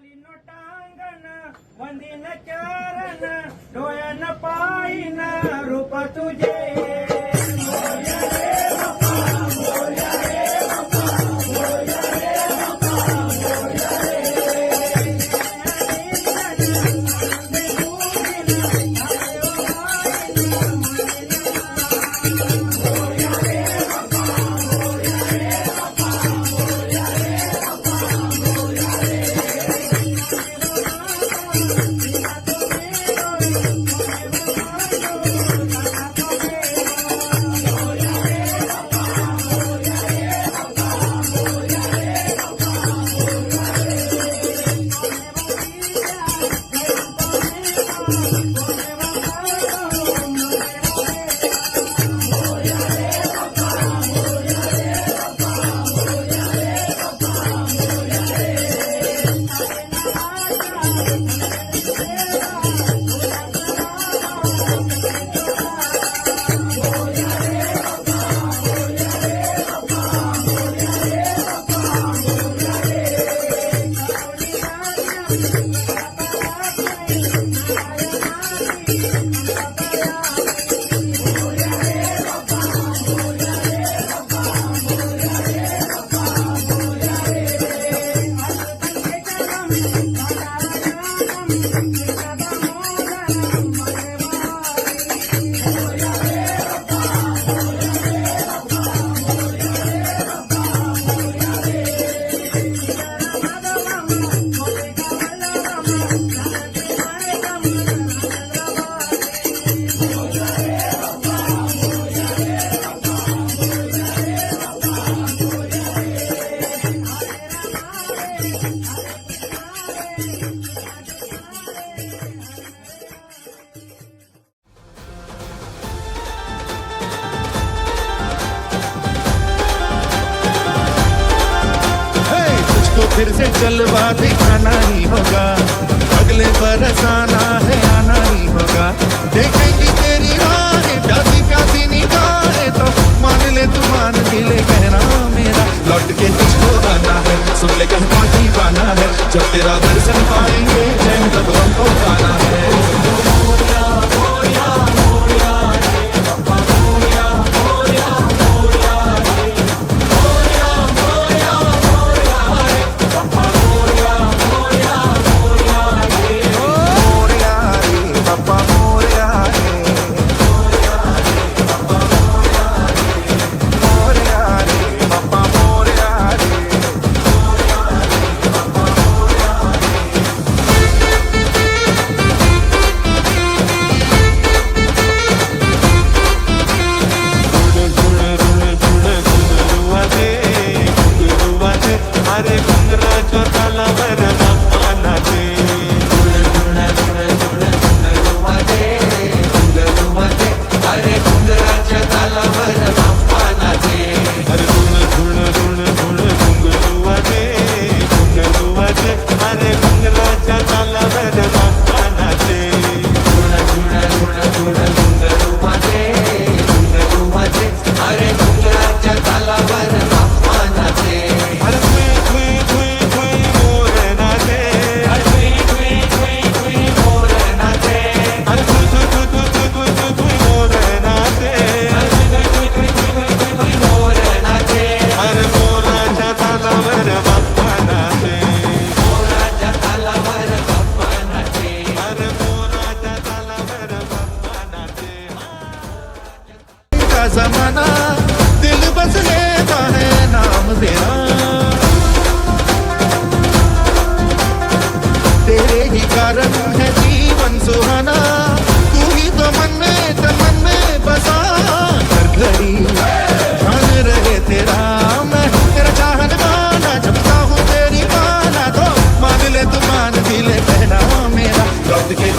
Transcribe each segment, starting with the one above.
आली नोटांगण वंदिन चरण डोळ्यान पाहिन का जमाना, दिल बस लेता है नाम तेरा तेरे ही कारण है जीवन सुहाना, तू ही तो मन में तमन में बसा। हर घड़ी ध्यान रहे तेरा, मैं तेरा चाहने हूँ तेरी तो मान ले तू मान के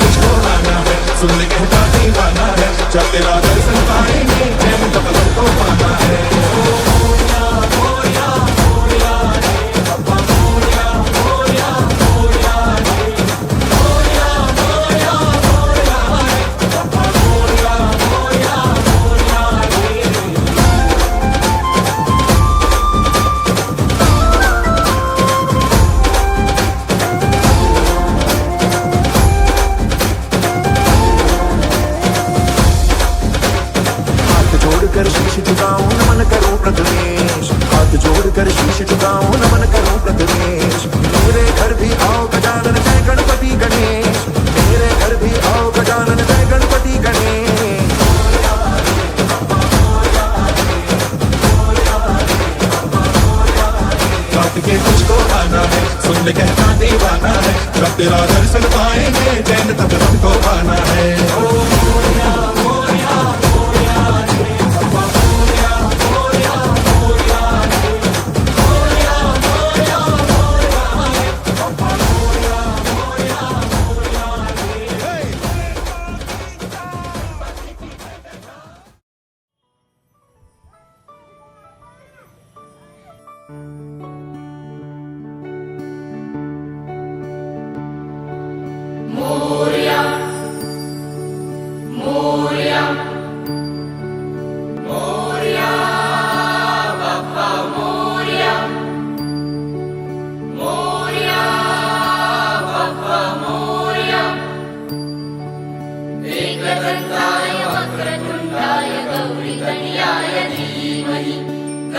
काट के तुझको आना है सुन ले कहना दीवाना है जब तेरा दर्शन पाएँगे, जैन तब हमको आना है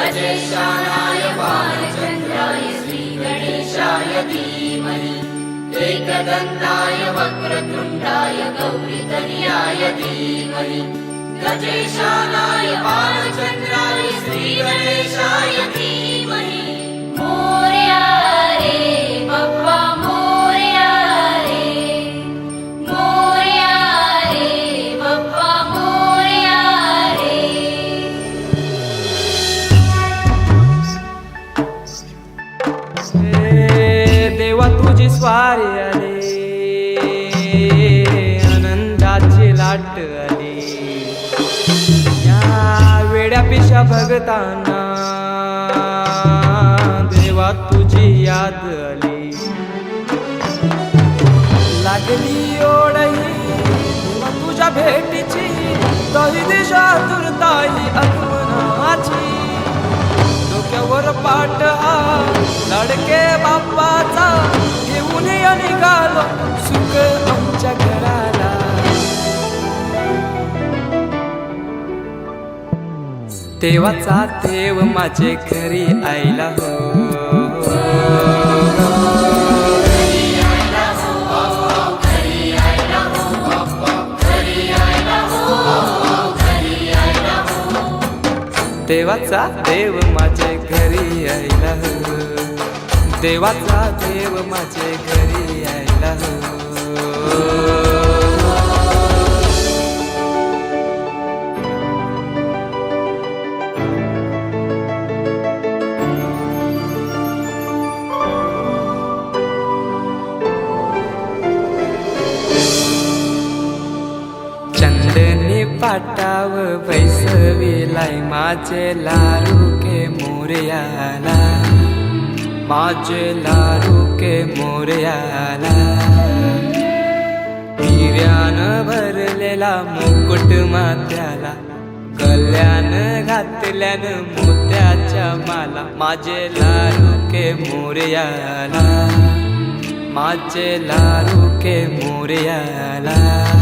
गजेशानाय बालचन्द्राय श्रीगणेशाय धीमहि एकदन्ताय वक्रतुण्डाय गौरीकन्याय धीमहि गजेशानाय बालचन्द्राय श्रीगणेशाय धीमहि। मोरया रे बप्पा आली आनंदाची लाट आली. या वेड्या भगताना देवा तुझी याद आली. लागली ओढही तुझ्या भेटीची तरी दिशा तुरताई आगमनाची डोक्यावर पाट हा. लडके बाप्पाचा घेऊन या निघालो सुख आमच्या घराला. देवाचा देव माझे घरी आईला हो. देवाचा देव देवाचा देव माझे घरी यायला चंदनी पाटाव बैसविलाय माझे लारू के मोर्याला. माझे लाडू के मोरयाला. हिऱ्यान भरलेला मुकुट मात्याला कल्याण घातल्यान मोत्याच्या माला. माझे लाडू के मोर्याला. माझे लाडू के मोर्याला.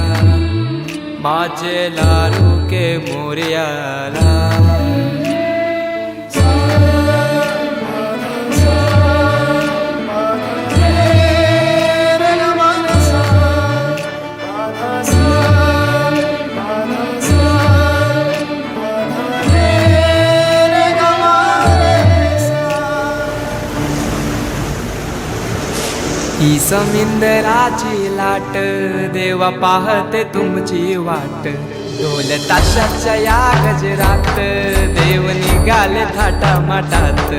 माझे लारू के मोरयाला ही समिंदराची लाट देवा पाहते तुमची वाट. ढोल ताशाच्या या गजरात देव निघाले थाटा माटात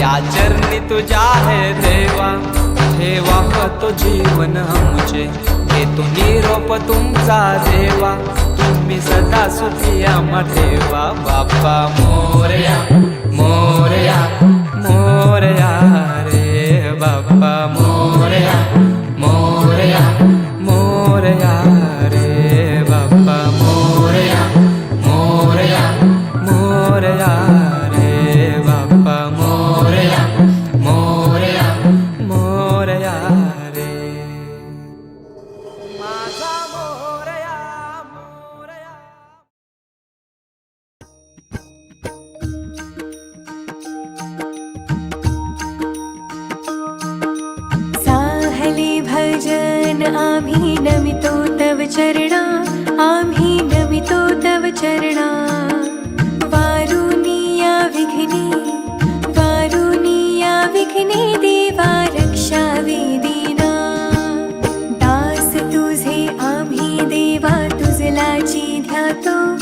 या चरणी तुझ्या आहे देवा ठेवा होतो जीवन आमचे. घेतो निरोप तुमचा देवा तुम्ही सदा सुखी आम्हा ठेवा. बाप्पा मो आम्ही नमितो तव चरणा आम्ही नमितो तव चरणा. वारुनिया विघ्ने वारुनिया विघ्ने देवा रक्षा वेदिना. दास तुझे आम्ही देवा तुझलाची ध्यातो.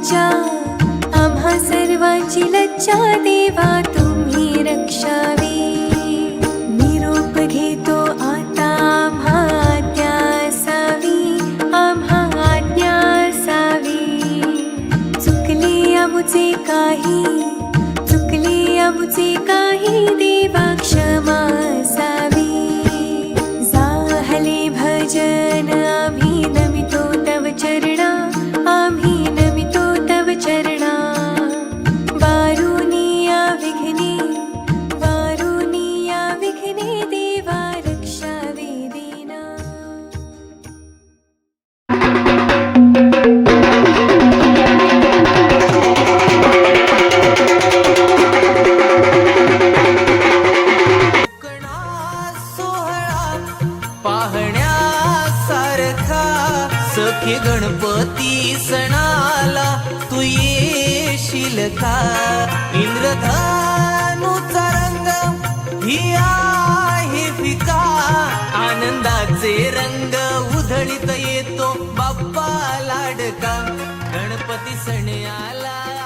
लज्जा. आम्हा सर्वांची लज्जा देवा तुम्ही रक्षावी. निरोप घेतो आता आम्हा आज्ञा आम्हा आज्ञासावी चुकले आमुचे काही चुकले आमुचे काही देवा क्षमा पाहण्यासारखा सखी गणपती सणाला तू येशील का? इंद्रधनुचा रंग ही आहे फिका. आनंदाचे रंग उधळीत येतो बाप्पा लाडका गणपती सण आला